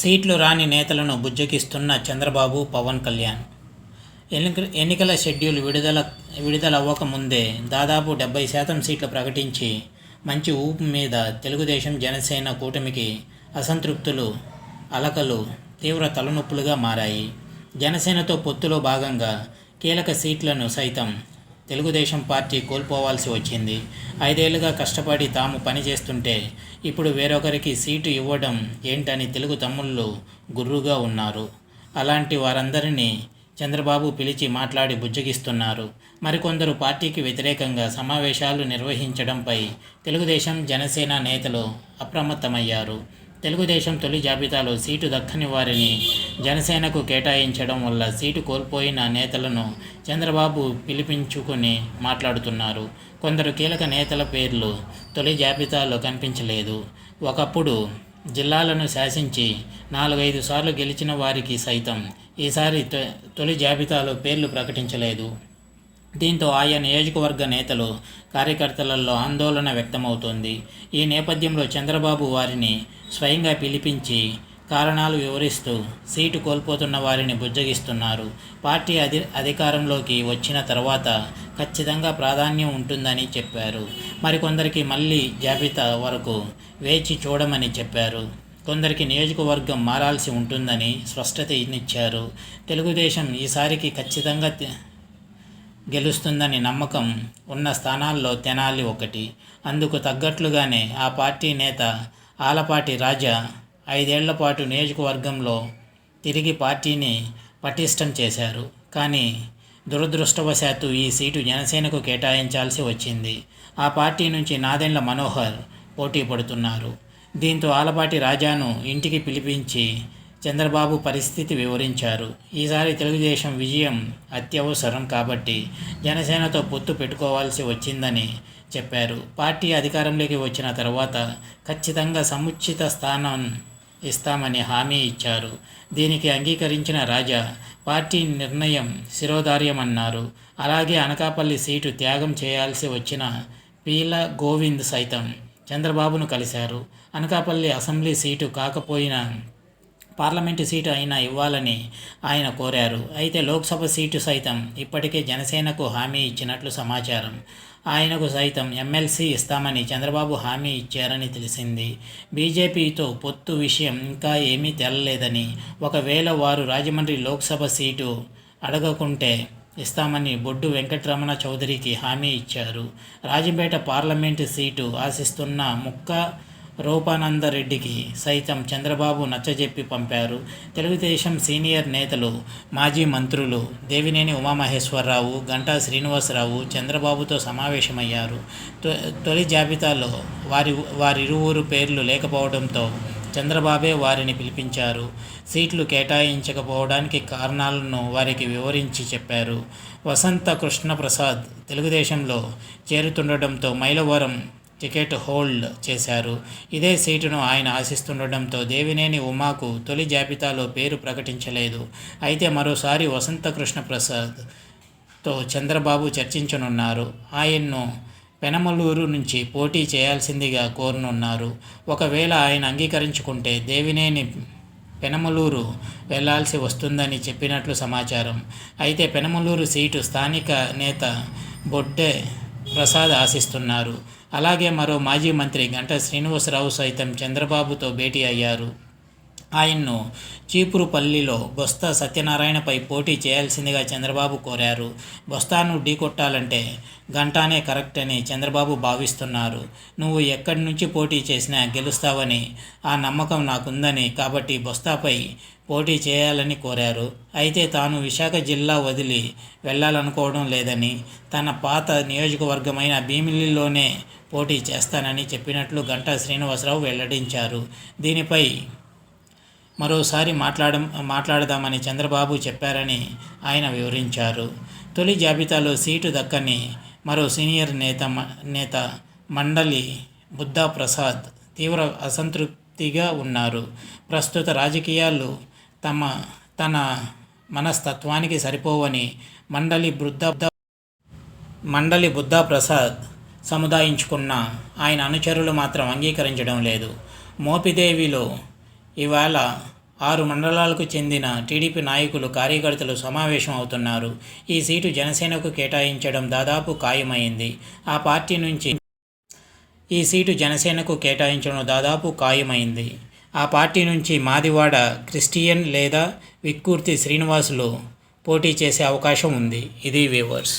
సీట్లు రాని నేతలను బుజ్జగిస్తున్న చంద్రబాబు పవన్ కళ్యాణ్. ఎన్నిక ఎన్నికల షెడ్యూల్ విడుదల విడుదల అవ్వకముందే దాదాపు డెబ్బై శాతం సీట్లు ప్రకటించి మంచి ఊపు మీద తెలుగుదేశం జనసేన కూటమికి అసంతృప్తులు అలకలు తీవ్ర తలనొప్పులుగా మారాయి. జనసేనతో పొత్తులో భాగంగా కీలక సీట్లను సైతం తెలుగుదేశం పార్టీ కోల్పోవాల్సి వచ్చింది. ఐదేళ్ళుగా కష్టపడి తాము పనిచేస్తుంటే ఇప్పుడు వేరొకరికి సీటు ఇవ్వడం ఏంటని తెలుగు తమ్ముళ్ళు గుర్రుగా ఉన్నారు. అలాంటి వారందరినీ చంద్రబాబు పిలిచి మాట్లాడి బుజ్జగిస్తున్నారు. మరికొందరు పార్టీకి వ్యతిరేకంగా సమావేశాలు నిర్వహించడంపై తెలుగుదేశం జనసేన నేతలు అప్రమత్తమయ్యారు. తెలుగుదేశం తొలి జాబితాలో సీటు దక్కని వారిని జనసేనకు కేటాయించడం వల్ల సీటు కోల్పోయిన నేతలను చంద్రబాబు పిలిపించుకుని మాట్లాడుతున్నారు. కొందరు కీలక నేతల పేర్లు తొలి జాబితాలో కనిపించలేదు. ఒకప్పుడు జిల్లాలను శాసించి నాలుగైదు సార్లు గెలిచిన వారికి సైతం ఈసారి తొ- తొలి జాబితాలో పేర్లు ప్రకటించలేదు. దీంతో ఆయా నియోజకవర్గ నేతలు కార్యకర్తలలో ఆందోళన వ్యక్తమవుతోంది. ఈ నేపథ్యంలో చంద్రబాబు వారిని స్వయంగా పిలిపించి కారణాలు వివరిస్తూ సీటు కోల్పోతున్న వారిని బుజ్జగిస్తున్నారు. పార్టీ అధి అధికారంలోకి వచ్చిన తర్వాత ఖచ్చితంగా ప్రాధాన్యం ఉంటుందని చెప్పారు. మరికొందరికి మళ్ళీ జాబితా వరకు వేచి చూడమని చెప్పారు. కొందరికి నియోజకవర్గం మారాల్సి ఉంటుందని స్పష్టత ఇచ్చారు. తెలుగుదేశం ఈసారికి ఖచ్చితంగా గెలుస్తుందని నమ్మకం ఉన్న స్థానాల్లో తెనాలి ఒకటి. అందుకు తగ్గట్లుగానే ఆ పార్టీ నేత ఆలపాటి రాజా ఐదేళ్ళ పాటు నియోజకవర్గంలో తిరిగి పార్టీని పటిష్టం చేశారు. కానీ దురదృష్టవశాత్తు ఈ సీటు జనసేనకు కేటాయించాల్సి వచ్చింది. ఆ పార్టీ నుంచి నాదెండ్ల మనోహర్ పోటీ పడుతున్నారు. దీంతో ఆలపాటి రాజాను ఇంటికి పిలిపించి చంద్రబాబు పరిస్థితి వివరించారు. ఈసారి తెలుగుదేశం విజయం అత్యవసరం కాబట్టి జనసేనతో పొత్తు పెట్టుకోవాల్సి వచ్చిందని చెప్పారు. పార్టీ అధికారంలోకి వచ్చిన తర్వాత ఖచ్చితంగా సముచిత స్థానం ఇస్తామని హామీ ఇచ్చారు. దీనికి అంగీకరించిన రాజా పార్టీ నిర్ణయం శిరోధార్యమన్నారు. అలాగే అనకాపల్లి సీటు త్యాగం చేయాల్సి వచ్చిన పీల గోవింద్ సైతం చంద్రబాబును కలిశారు. అనకాపల్లి అసెంబ్లీ సీటు కాకపోయినా పార్లమెంటు సీటు అయినా ఇవ్వాలని ఆయన కోరారు. అయితే లోక్సభ సీటు సైతం ఇప్పటికే జనసేనకు హామీ ఇచ్చినట్లు సమాచారం. ఆయనకు సైతం ఎమ్మెల్సీ ఇస్తామని చంద్రబాబు హామీ ఇచ్చారని తెలిసింది. బీజేపీతో పొత్తు విషయం ఇంకా ఏమీ తేలలేదని ఒకవేళ వారు రాజమండ్రి లోక్సభ సీటు అడగకుంటే ఇస్తామని బొడ్డు వెంకటరమణ చౌదరికి హామీ ఇచ్చారు. రాజంపేట పార్లమెంటు సీటు ఆశిస్తున్న ముక్క రూపానందరెడ్డికి సైతం చంద్రబాబు నచ్చజెప్పి పంపారు. తెలుగుదేశం సీనియర్ నేతలు మాజీ మంత్రులు దేవినేని ఉమామహేశ్వరరావు గంటా శ్రీనివాసరావు చంద్రబాబుతో సమావేశమయ్యారు. తొ- తొలి జాబితాలో వారి వారిరువురు పేర్లు లేకపోవడంతో చంద్రబాబే వారిని పిలిపించారు. సీట్లు కేటాయించకపోవడానికి కారణాలను వారికి వివరించి చెప్పారు. వసంత కృష్ణప్రసాద్ తెలుగుదేశంలో చేరుతుండటంతో మైలవరం టికెట్ హోల్డ్ చేశారు. ఇదే సీటును ఆయన ఆశిస్తుండటంతో దేవినేని ఉమాకు తొలి జాబితాలో పేరు ప్రకటించలేదు. అయితే మరోసారి వసంత కృష్ణ ప్రసాద్తో చంద్రబాబు చర్చించనున్నారు. ఆయన్ను పెనమలూరు నుంచి పోటీ చేయాల్సిందిగా కోరనున్నారు. ఒకవేళ ఆయన అంగీకరించుకుంటే దేవినేని పెనమలూరు వెళ్ళాల్సి వస్తుందని చెప్పినట్లు సమాచారం. అయితే పెనమలూరు సీటు స్థానిక నేత బొడ్డే ప్రసాద్ ఆశిస్తున్నారు. అలాగే మరో మాజీ మంత్రి గంటా శ్రీనివాసరావు సైతం చంద్రబాబుతో భేటీ అయ్యారు. ఆయన్ను చీపురుపల్లిలో బొత్స సత్యనారాయణపై పోటీ చేయాల్సిందిగా చంద్రబాబు కోరారు. బొస్తాను ఢీకొట్టాలంటే గంటానే కరెక్ట్ అని చంద్రబాబు భావిస్తున్నారు. నువ్వు ఎక్కడి నుంచి పోటీ చేసినా గెలుస్తావని ఆ నమ్మకం నాకుందని కాబట్టి బొస్తాపై పోటీ చేయాలని కోరారు. అయితే తాను విశాఖ జిల్లా వదిలి వెళ్ళాలనుకోవడం లేదని తన పాత నియోజకవర్గమైన భీమిలిలోనే పోటీ చేస్తానని చెప్పినట్లు గంటా శ్రీనివాసరావు వెల్లడించారు. దీనిపై మరోసారి మాట్లాడ మాట్లాడదామని చంద్రబాబు చెప్పారని ఆయన వివరించారు. తొలి జాబితాలో సీటు దక్కని మరో సీనియర్ నేత మ- నేత మండలి బుద్ధా ప్రసాద్ తీవ్ర అసంతృప్తిగా ఉన్నారు. ప్రస్తుత రాజకీయాలు తమ తన మనస్తత్వానికి సరిపోవని మండలి బుద్ధ మండలి బుద్ధా ప్రసాద్ సముదాయించుకున్న ఆయన అనుచరులు మాత్రం అంగీకరించడం లేదు. మోపిదేవిలో ఇవాళ ఆరు మండలాలకు చెందిన టీడీపీ నాయకులు కార్యకర్తలు సమావేశం అవుతున్నారు. ఈ సీటు జనసేనకు కేటాయించడం దాదాపు ఖాయమైంది. ఆ పార్టీ నుంచి ఈ సీటు జనసేనకు కేటాయించడం దాదాపు ఖాయమైంది. ఆ పార్టీ నుంచి మాదివాడ క్రిస్టియన్ లేదా విక్కూర్తి శ్రీనివాసులు పోటీ చేసే అవకాశం ఉంది. ఇది వ్యూవర్స్.